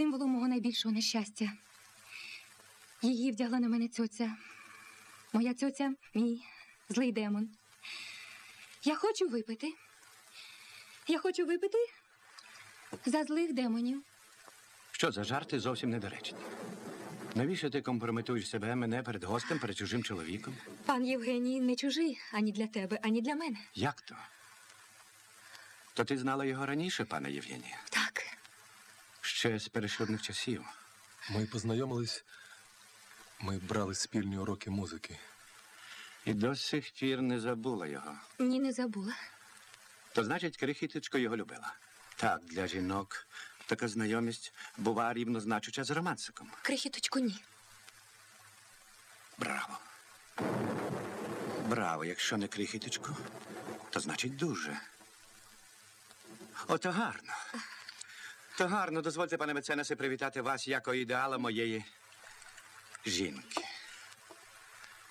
Тим було мого найбільшого нещастя. Її вдягла на мене цьоця. Моя цьоця мій злий демон. Я хочу випити. Я хочу випити за злих демонів. Що за жарти зовсім недоречні. Навіщо ти компрометуєш себе, мене перед гостем, перед чужим чоловіком? Пан Євгеній не чужий ані для тебе, ані для мене. Як то? То ти знала його раніше, пане Євгенія? Так. Ще з перешлюбних часів. Ми познайомились, ми брали спільні уроки музики. І до сих пір не забула його. Ні, не забула. То значить, крихіточко його любила. Так, для жінок така знайомість бува рівнозначуча з романсиком. Крихіточку, ні. Браво. Браво, якщо не крихіточку, то значить дуже. Ото гарно. То гарно, дозвольте, пане меценасе, привітати вас як ідеала моєї жінки.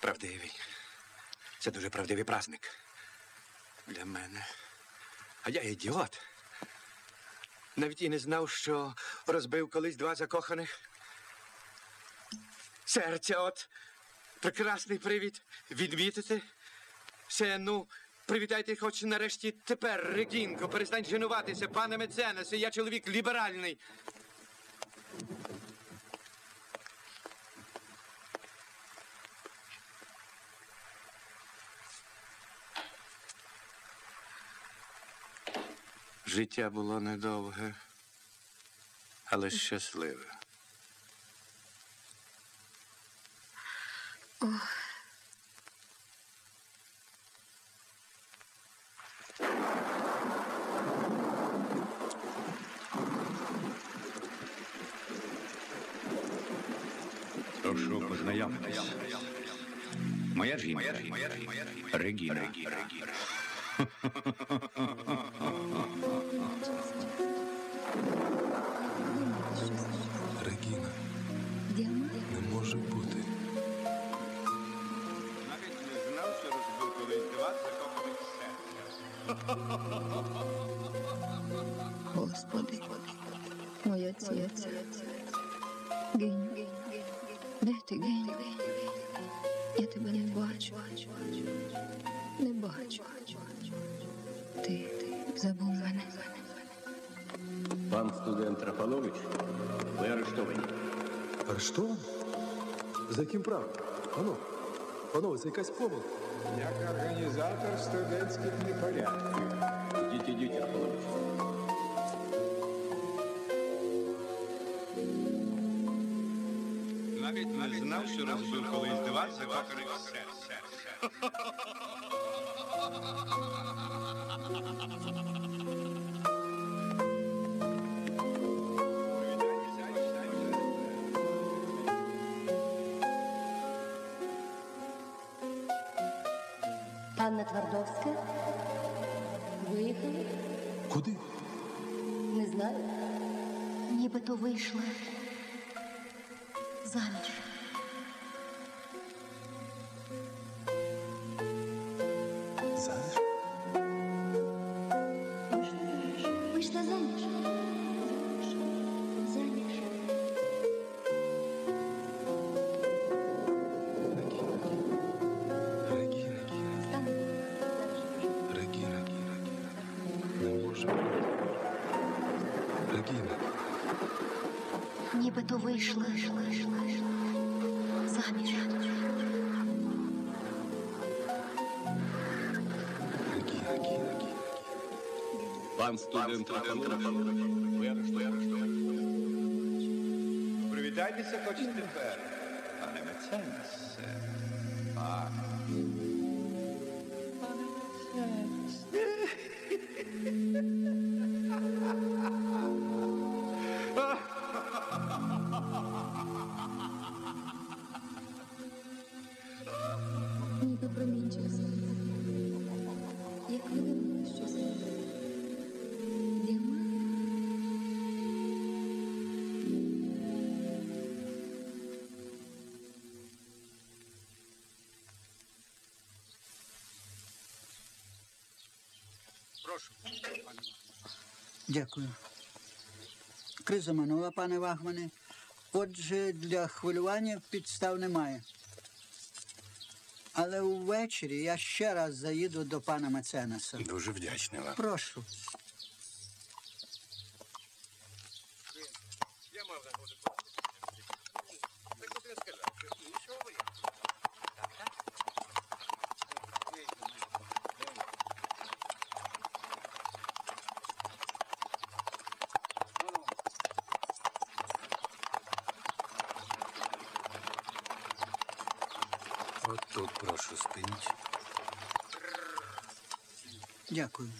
Правдивий. Це дуже правдивий праздник. Для мене. А я ідіот. Навіть і не знав, що розбив колись два закоханих. Серця от. Прекрасний привід відмітити. Все, ну, привітайте хоч нарешті тепер, Регінко, перестань женуватися, пане Меценасе, я чоловік ліберальний. Життя було недовге, але щасливе. Прошу познайомитись. Моя жінка. Регіна. Регіна, Діамант? не може бути. Навіть не знав, що розбив колись два закоханих серця. Господи, моя цяця. Гень, де ти гень? Я тебе не бачу. Не бачу. Ти забув мене. Пан студент Рафанович, ви арештовані. Арештований? За яким правом? Пано, панове, це якась помилка. Як організатор студентських непорядків. Ідіть, ідіть, Рафанович. Навіть не знав, що розбив колись два закоханих серця. Панна Твардовська? Виїхали? Куди? Не знаю. Нібито вийшла. Заміж. Заміж? Нібито вийшла. Заміж. Пан студент ви арештовані. Привітайтеся хоч тепер, пане не А. Дякую. Криза минула, пане Вахмане. Отже, для хвилювання підстав немає. Але увечері я ще раз заїду до пана Меценаса. Дуже вдячний вам. Прошу. От тут прошу спиніть. Дякую.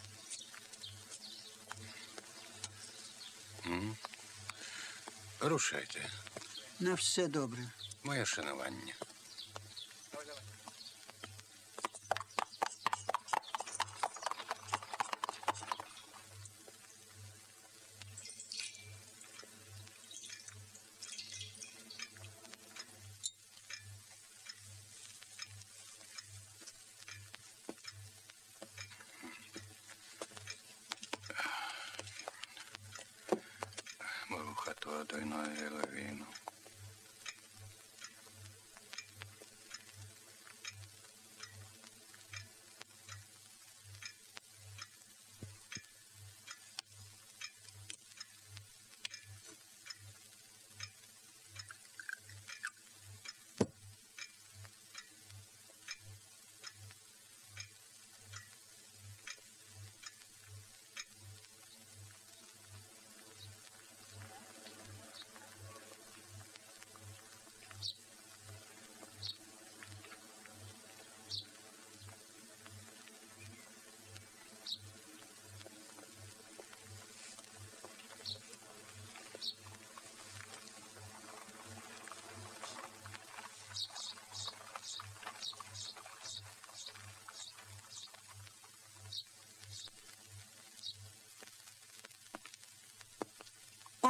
Рушайте. На все добре. Моє шанування. Святого Дуйна Еловину.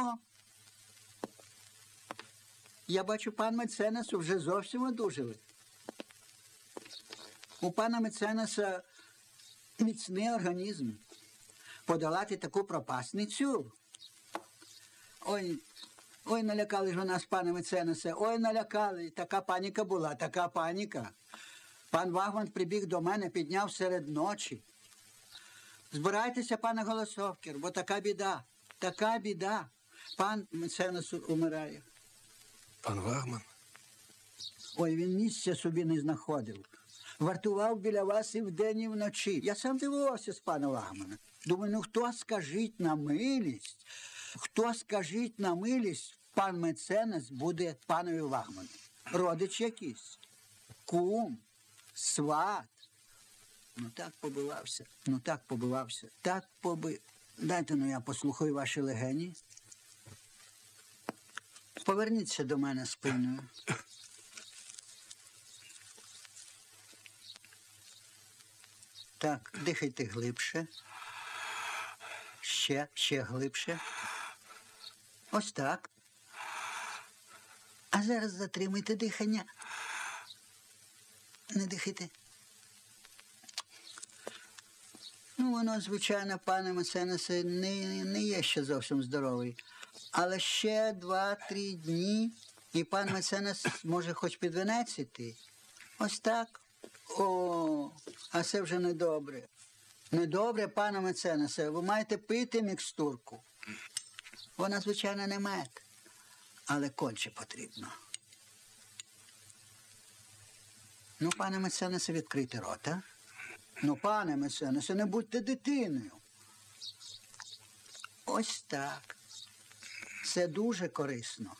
О! Я бачу, пан Меценас вже зовсім одужали. У пана Меценаса міцний організм. Подолати таку пропасницю. Ой, ой, налякали ж у нас пана Меценаса. Ой, налякали. Така паніка була, така паніка. Пан Вагман прибіг до мене, підняв серед ночі. Збирайтеся, пане Голосовкір, бо така біда, така біда. Пан Меценас умирає. Пан Вагман? Ой, він місця собі не знаходив. Вартував біля вас і вдень, і вночі. Я сам дивувався з пана Вагмана. Думаю, ну хто скажіть на милість, хто скажіть на милість, пан Меценас буде панові Вагману. Родич якийсь, кум, сват. Ну так побивався, ну так побивався, так поби. Дайте ну я послухаю ваші легені. Поверніться до мене спиною. Так, дихайте глибше. Ще, ще глибше. Ось так. А зараз затримуйте дихання. Не дихайте. Ну, воно, звичайно, пане Меценесе, не, не є ще зовсім здоровий. Але ще два-три дні, і пан Меценес може хоч під венець іти. Ось так. О, а це вже недобре. Недобре, пане Меценесе, ви маєте пити мікстурку. Вона, звичайно, не мед, але конче потрібно. Ну, пане Меценесе, відкрийте рота. Ну, пане Меценесе, не будьте дитиною. Ось так. Це дуже корисно.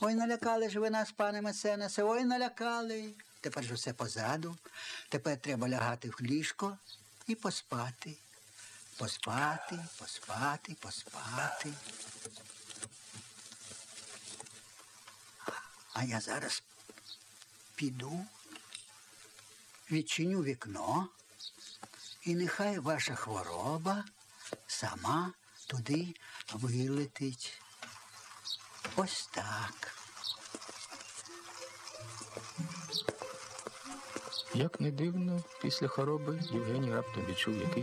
Ой, налякали ж ви нас, пане Меценесе, ой, налякали. Тепер ж все позаду. Тепер треба лягати в ліжко і поспати. Поспати, поспати, поспати. А я зараз піду, відчиню вікно, і нехай ваша хвороба сама туди вилетить. Ось так. Як не дивно, після хвороби Євгеній раптом відчув якийсь